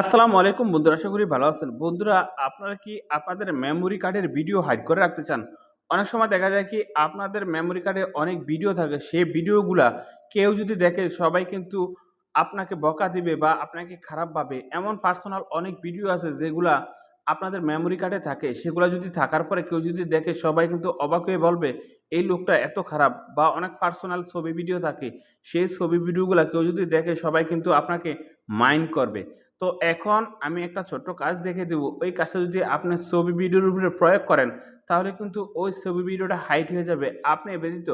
আসসালামু আলাইকুম বন্ধুরা, আশা করি ভালো আছেন। বন্ধুরা, আপনারা কি আপনাদের মেমোরি কার্ডের ভিডিও হাইড করে রাখতে চান? অনেক সময় দেখা যায় কি আপনাদের মেমোরি কার্ডে অনেক ভিডিও থাকে, সেই ভিডিওগুলা কেউ যদি দেখে, সবাই কিন্তু আপনাকে বকা দিবে বা আপনাকে খারাপ পাবে এমন পার্সোনাল অনেক ভিডিও আছে যেগুলা আপনাদের মেমোরি কার্ডে থাকে, সেগুলো যদি থাকার পরে কেউ যদি দেখে, সবাই কিন্তু অবাক হয়ে বলবে, এই লোকটা এত খারাপ। বা অনেক পার্সোনাল ছবি ভিডিও থাকে, সেই ছবি ভিডিওগুলো কেউ যদি দেখে, সবাই কিন্তু আপনাকে মাইন্ড করবে। তো এখন আমি একটা ছোট্ট কাজ দেখে দেবো, ওই কাজটা যদি আপনি ছবি ভিডিওর উপরে প্রয়োগ করেন, তাহলে কিন্তু ওই ছবি ভিডিওটা হাইট হয়ে যাবে। আপনি ব্যতীত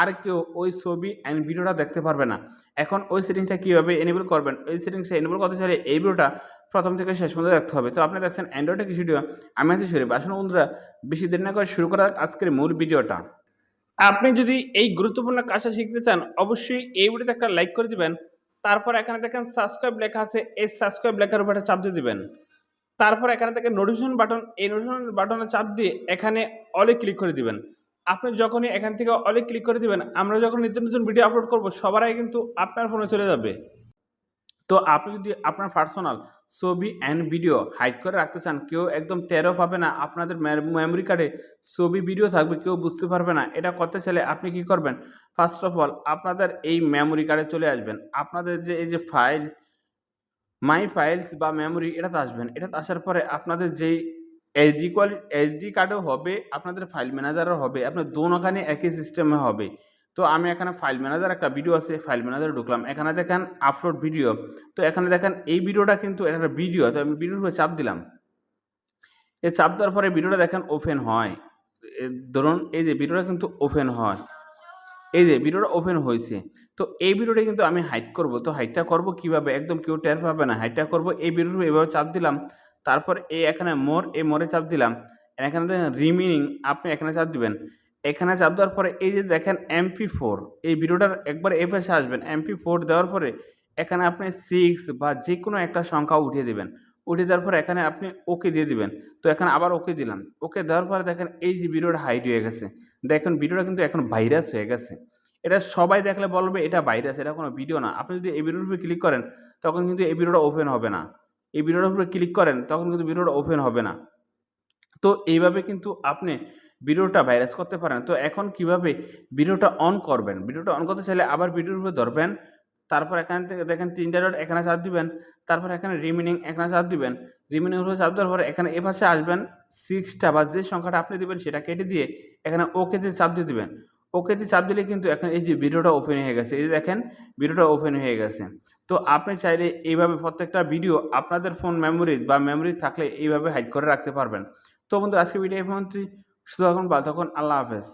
আর কেউ ওই ছবি অ্যান্ড ভিডিওটা দেখতে পারবে না। এখন ওই সেটিংসটা কীভাবে এনেবল করবেন? ওই সেটিংসটা এনেবল করতে চাইলে এই ভিডিওটা প্রথম থেকে শেষ পর্যন্ত দেখতে হবে। তো আপনি দেখছেন অ্যান্ড্রয়েডে কিছু ভিডিও আমি আছি শরীফ। আসলে বন্ধুরা, বেশি দেরি না করে শুরু করা আজকের মূল ভিডিওটা আপনি যদি এই গুরুত্বপূর্ণ কাজটা শিখতে চান, অবশ্যই এই ভিডিওতে একটা লাইক করে দিবেন। তারপর এখানে দেখেন সাবস্ক্রাইব লেখা আছে, এই সাবস্ক্রাইব লেখার উপরে চাপ দিয়ে দিবেন। তারপর এখানে থেকে নোটিফিকেশন বাটন এই নোটিফিকেশন বাটনে চাপ দিয়ে এখানে অলে ক্লিক করে দিবেন। আপনি যখনই এখান থেকে অলে ক্লিক করে দিবেন, আমরা যখন নিত্য নতুন ভিডিও আপলোড করব, সবার আগে কিন্তু আপনার ফোনে চলে যাবে। তো আপনি যদি আপনার পার্সোনাল ছবি অ্যান্ড ভিডিও হাইড করে রাখতে চান, কেউ একদম টেরও পাবে না, আপনাদের মেমোরি কার্ডে ছবি ভিডিও থাকবে, কেউ বুঝতে পারবে না। এটা করতে চাইলে আপনি কি করবেন? ফার্স্ট অফ অল আপনাদের এই মেমোরি কার্ডে চলে আসবেন। আপনাদের যে, এই যে ফাইল মাই ফাইলস বা মেমোরি এটাতে আসবেন। এটাতে আসার পরে আপনাদের যেই এইচডি কোয়ালি এইচডি কার্ডও হবে, আপনাদের ফাইল ম্যানেজারও হবে, আপনার দোনোখানে একই সিস্টেমে হবে। তো আমি এখানে ফাইল ম্যানেজার একটা ভিডিও আছে ফাইল ম্যানেজারে ঢুকলাম। এখানে দেখেন আপলোড ভিডিও তো এখানে দেখেন এই ভিডিওটা কিন্তু এটা একটা ভিডিও তো আমি ভিডিওর উপরে চাপ দিলাম। এই চাপ দেওয়ার পরে ভিডিওটা দেখেন ওপেন হয়। ধরুন এই যে ভিডিওটা কিন্তু ওপেন হয়। এই যে ভিডিওটা ওপেন হয়েছে। তো এই ভিডিওটা কিন্তু আমি হাইট করব। তো হাইটটা করব কীভাবে? একদম কেউ টের পাবে না। হাইটটা করব। এই ভিডিওটা এভাবে চাপ দিলাম। তারপর এই এখানে মোর এই মোরে চাপ দিলাম। এখানে দেখেন রিমিনিং আপনি এখানে চাপ দিবেন। এখানে চাপ দেওয়ার পরে এই যে দেখেন এমপি ফোর এই ভিডিওটার একবার এ পাশে আসবেন। এমপি ফোর দেওয়ার পরে এখানে আপনি সিক্স বা যে কোনো একটা সংখ্যা উঠিয়ে দেবেন। উঠিয়ে দেওয়ার পরে এখানে আপনি ওকে দিয়ে দিবেন। তো এখানে আবার ওকে দিলাম। ওকে দেওয়ার পরে দেখেন এই যে ভিডিওটা হাইট হয়ে গেছে। দেখেন ভিডিওটা কিন্তু এখন ভাইরাস হয়ে গেছে। এটা সবাই দেখলে বলবে এটা ভাইরাস এটা কোনো ভিডিও না। আপনি যদি এই ভিডিওর উপরে ক্লিক করেন, তখন কিন্তু এই ভিডিওটা ওপেন হবে না। এই ভিডিওটার উপরে ক্লিক করেন, তখন কিন্তু ভিডিওটা ওপেন হবে না। তো এইভাবে কিন্তু আপনি ভিডিওটা ভাইরাস করতে পারেন তো এখন কীভাবে ভিডিওটা অন করবেন? ভিডিওটা অন করতে চাইলে আবার ভিডিওর উপরে ধরবেন, তারপর এখান থেকে দেখেন তিনটা ডট এখানে চাপ দিবেন, তারপর এখানে রিমিনিং এখানে চাপ দিবেন। রিমিনিং উপরে চাপ দেওয়ার পরে এখানে এ পাশে আসবেন সিক্সটা বা যে সংখ্যাটা আপনি দিবেন সেটা কেটে দিয়ে এখানে ওকে দিয়ে চাপ দিয়ে দিবেন। ওকে দিয়ে চাপ দিলে কিন্তু এখন এই যে ভিডিওটা ওপেন হয়ে গেছে, এই দেখেন ভিডিওটা ওপেন হয়ে গেছে। তো আপনি চাইলে এইভাবে প্রত্যেকটা ভিডিও আপনাদের ফোন মেমোরি বা মেমোরি থাকলে এইভাবে হাইড করে রাখতে পারবেন। তো বন্ধু আজকে ভিডিও এই পর্যন্তই। সুতরাং বা তখন আল্লাহ হাফেজ।